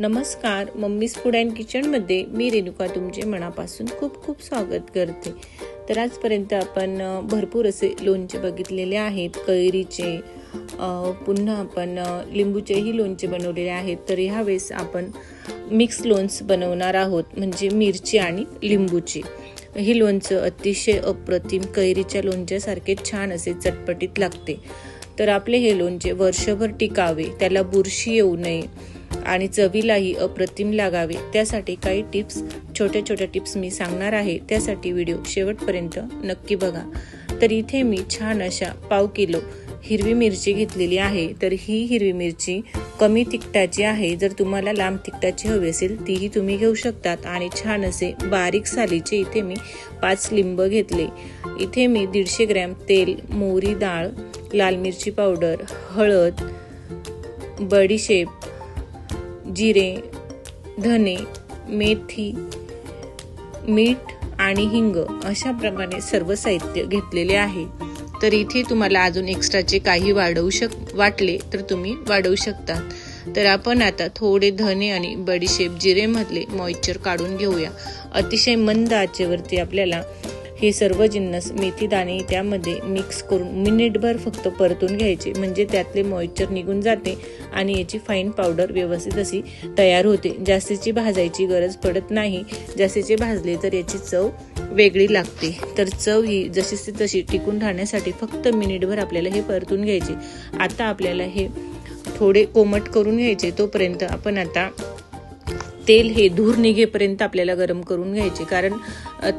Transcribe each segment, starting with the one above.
नमस्कार mummies food and किचनमध्ये मी रेणुका तुमचे मनापासून खूप खूप स्वागत करते. तर आजपर्यंत आपण भरपूर असे लोणचे बघितलेले आहेत. कैरीचे पुन्हा आपण लिंबूचेही लोणचे बनवलेले आहेत. तर ह्यावेळेस आपण मिक्स लोन्स बनवणार आहोत म्हणजे मिरची आणि लिंबूची. हे लोणचं अतिशय अप्रतिम कैरीच्या लोणच्यासारखे छान असे चटपटीत लागते. तर आपले हे लोणचे वर्षभर टिकावे त्याला बुरशी येऊ नये आणि चवीलाही अप्रतिम लागावे. त्यासाठी काही टिप्स छोट्या छोट्या टिप्स मी सांगणार आहे. त्यासाठी व्हिडिओ शेवटपर्यंत नक्की बघा. तर इथे मी छान अशा पाव किलो हिरवी मिरची घेतलेली आहे. तर ही हिरवी मिरची कमी तिखटाची आहे. जर तुम्हाला लांब तिखटाची हवी असेल तीही तुम्ही घेऊ शकतात. आणि छान असे बारीक सालीचे इथे मी पाच लिंब घेतले. इथे मी दीडशे ग्रॅम तेल मोहरी डाळ लाल मिरची पावडर हळद बडीशेप जिरे धने मेथी मीठ आणि हिंग अशा प्रमाणे सर्व साहित्य घेतलेले आहे. तर इथे तुम्हाला अजून एक्स्ट्राचे काही वाढवू शक वाटले तर तुम्ही वाढवू शकता. तर आपण आता थोडे धने आणि बडीशेप जिरेमधले मॉइश्चर काढून घेऊया. अतिशय मंद आचेवरती आपल्याला हे सर्व जिन्नस मेथी दाणे त्यामध्ये मिक्स करून मिनिटभर फक्त परतून घ्यायचे. म्हणजे त्यातले मॉइश्चर निघून जाते आणि याची फाईन पावडर व्यवस्थित अशी तयार होते. जास्तीची भाजायची गरज पडत नाही. जास्तीचे भाजले तर याची चव वेगळी लागते. तर चव ही जशी तशी टिकून राहण्यासाठी फक्त मिनिटभर आपल्याला हे परतून घ्यायचे. आता आपल्याला हे थोडे कोमट करून घ्यायचे. तोपर्यंत आपण आता तेल हे धूर निघेपर्यंत आपल्याला गरम करून घ्यायचे. कारण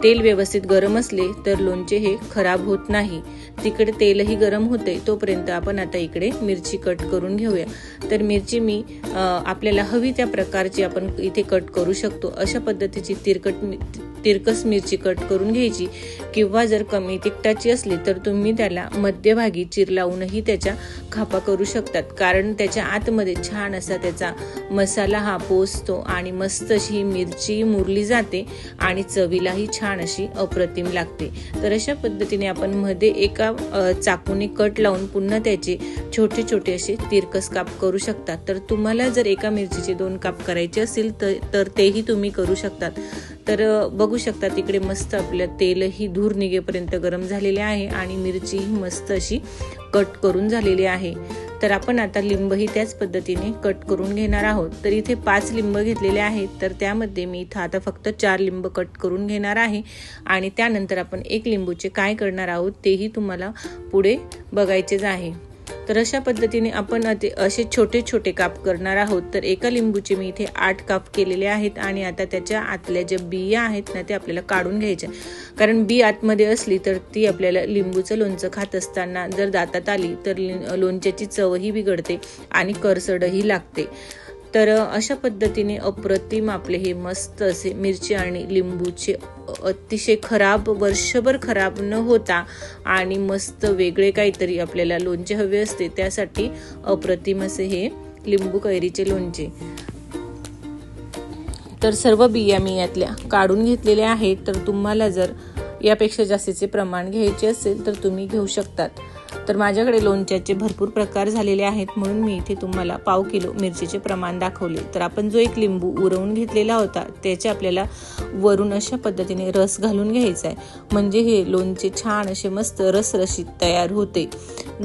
तेल व्यवस्थित गरम असले तर लोणचे हे खराब होत नाही. तिकडे तेलही गरम होते तोपर्यंत आपण आता इकडे मिरची कट करून घेऊया. तर मिरची मी आपल्याला हवी त्या प्रकारची आपण इथे कट करू शकतो. अशा पद्धतीची तिरकट तिरकस मिरची कट करून घ्यायची. किंवा जर कमी तिखटाची असली तर तुम्ही त्याला मध्यभागी चिर लावूनही त्याच्या खापा करू शकतात. कारण त्याच्या आतमध्ये छान असा त्याचा मसाला हा पोचतो आणि मस्त अशी मिरची मुरली जाते आणि चवीलाही छान अशी अप्रतिम लागते. तर अशा पद्धतीने आपण मध्ये एका चाकूने कट लावून पुन्हा त्याचे छोटे छोटे असे तिरकस काप करू शकतात तर तुम्हाला जर एका मिरचीचे दोन काप करायचे असतील तर तर तेही तुम्ही करू शकतात. तर बघू शकता तिकडे मस्त आपलं तेलही धूर निघेपर्यंत गरम झालेले आहे आणि मिरचीही मस्त अशी कट करून झालेली आहे. तर आपण आता लिंबही त्याच पद्धतीने कट करून घेणार आहोत. तर इथे पाच लिंब घेतलेले आहेत. तर त्यामध्ये मी इथं आता फक्त चार लिंब कट करून घेणार आहे. आणि त्यानंतर आपण एक लिंबूचे काय करणार आहोत तेही तुम्हाला पुढे बघायचेच आहे. तर अशा पद्धतीने आपण असे छोटे छोटे काप करणार आहोत. तर एका लिंबूचे मी इथे आठ काप केलेले आहेत आणि आता त्याच्या आतल्या ज्या बिया आहेत ना ते आपल्याला काढून घ्यायच्या कारण बी आतमध्ये असली तर ती आपल्याला लिंबूचं लोणचं खात असताना जर दातात आली तर लि- लोणच्याची चवही बिघडते आणि करसडही लागते. तर अशा पद्धतीने अप्रतिम आपले हे मस्त असे मिरची आणि लिंबूचे अतिशय खराब वर्षभर खराब न होता आणि मस्त वेगळे काहीतरी आपल्याला लोणचे हवे असते त्यासाठी अप्रतिम असे हे लिंबू कैरीचे लोणचे. तर सर्व बिया मी यातल्या काढून घेतलेल्या आहेत. तर तुम्हाला जर यापेक्षा जास्तीचे प्रमाण घ्यायचे असेल तर तुम्ही घेऊ शकतात. तर माझ्याकडे लोणच्याचे भरपूर प्रकार झालेले आहेत म्हणून मी इथे तुम्हाला पाव किलो मिरचीचे प्रमाण दाखवले. तर आपण जो एक लिंबू उरवून घेतलेला होता त्याचे आपल्याला वरून अशा पद्धतीने रस घालून घ्यायचा आहे म्हणजे हे लोणचे छान असे मस्त रसरशीत तयार होते.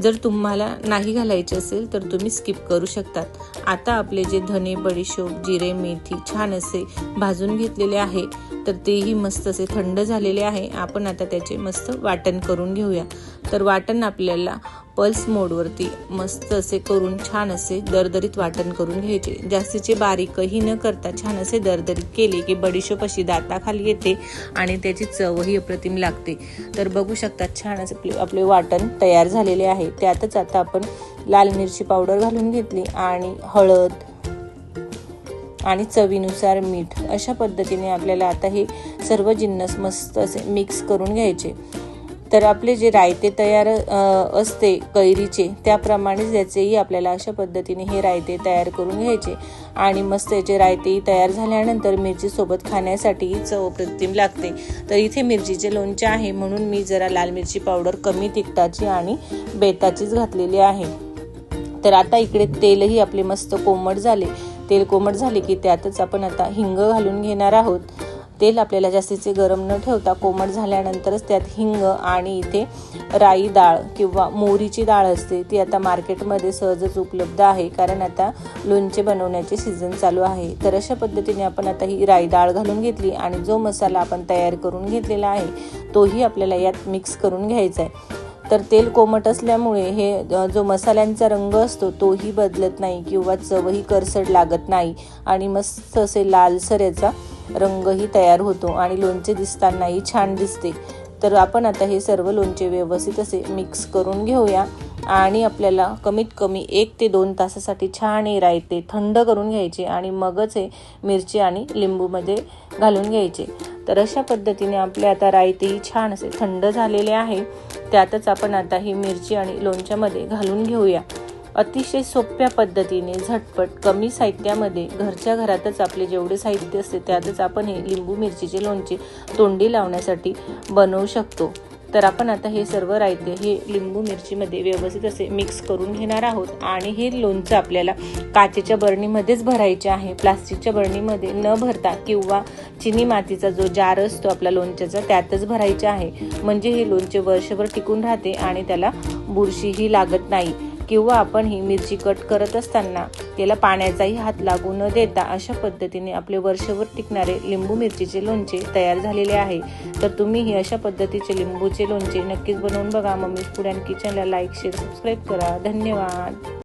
जर तुम्हाला नाही घालायचे असेल तर तुम्ही स्किप करू शकतात. आता आपले जे धने बडीशोप जिरे मेथी छान असे भाजून घेतलेले आहे तर तेही मस्त असे थंड झालेले आहे. आपण आता त्याचे मस्त वाटण करून घेऊया. तर वाटण आपल्याला पल्स मोडवरती मस्त असे करून छान असे दरदरीत वाटण करून घ्यायचे. जास्तीचे बारीकही न करता छान असे दरदरीत केले की बडीशोप अशी दाताखाली येते आणि त्याची चवही अप्रतिम लागते. तर बघू शकता छान असे आपले आपले वाटण तयार झालेले आहे. त्यातच आता आपण लाल मिरची पावडर घालून घेतली आणि हळद आणि चवीनुसार मीठ अशा पद्धतीने आपल्याला आता हे सर्व जिन्नस मस्त असे मिक्स करून घ्यायचे. तर आपले जे रायते तयार असते कैरीचे त्याप्रमाणेच याचेही आपल्याला अशा पद्धतीने हे रायते तयार करून घ्यायचे. आणि मस्त याचे रायतेही तयार झाल्यानंतर मिरचीसोबत खाण्यासाठी चव अप्रतिम लागते. तर इथे मिरचीचे लोणचे आहे म्हणून मी जरा लाल मिरची पावडर कमी तिखटाची आणि बेताचीच घातलेली आहे. तर आता इकडे तेलही आपले मस्त कोमट झाले. तेल कोमट झाले की त्यातच आपण आता हिंग घालून घेणार आहोत. तेल आपल्याला जास्तीचे गरम न ठेवता कोमट झाल्यानंतरच त्यात हिंग आणि इथे राई डाळ किंवा मोहरीची डाळ असते ती आता मार्केटमध्ये सहजच उपलब्ध आहे. कारण आता लोणचे बनवण्याचे सीझन चालू आहे. तर अशा पद्धतीने आपण आता ही राई डाळ घालून घेतली आणि जो मसाला आपण तयार करून घेतलेला आहे तोही आपल्याला यात मिक्स करून घ्यायचा आहे. तर तेल कोमट असल्यामुळे हे जो मसाल्यांचा रंग असतो तोही बदलत नाही किंवा चवही करसड लागत नाही आणि मस्त असे लालसर याचा रंगही तयार होतो आणि लोणचे दिसतानाही छान दिसते. तर आपण आता हे सर्व लोणचे व्यवस्थित असे मिक्स करून घेऊया आणि आपल्याला कमीत कमी एक ते दोन तासासाठी छान हे रायते थंड करून घ्यायचे आणि मगच हे मिरची आणि लिंबूमध्ये घालून घ्यायचे. तर अशा पद्धतीने आपले आता रायतेही छान असे थंड झालेले आहे. त्यातच आपण आता ही मिरची आणि लोणच्यामध्ये घालून घेऊया. अतिशय सोप्या पद्धतीने झटपट कमी साहित्यामध्ये घरच्या घरातच आपले जेवढे साहित्य असते त्यातच आपण हे लिंबू मिरचीचे लोणचे तोंडी लावण्यासाठी बनवू शकतो. तर आपण आता हे सर्व रायते हे लिंबू मिरचीमध्ये व्यवस्थित असे मिक्स करून घेणार आहोत आणि हे लोणचं आपल्याला काचेच्या बरणीमध्येच भरायचे आहे. प्लास्टिकच्या बरणीमध्ये न भरता किंवा चिनी मातीचा जो जार असतो आपला लोणच्याचा त्यातच भरायचे आहे. म्हणजे हे लोणचे वर्षभर टिकून राहते आणि त्याला बुरशीही लागत नाही. किंवा आपण ही मिरची कट करत असताना त्याला पाण्याचाही हात लागू न देता अशा पद्धतीने आपले वर्षभर टिकणारे लिंबू मिरचीचे लोणचे तयार झालेले आहे. तर तुम्ही अशा पद्धतीचे लिंबूचे लोणचे नक्कीच बनवून बघा. मम्मी फूड अँड किचनला लाईक शेअर सबस्क्राईब करा. धन्यवाद.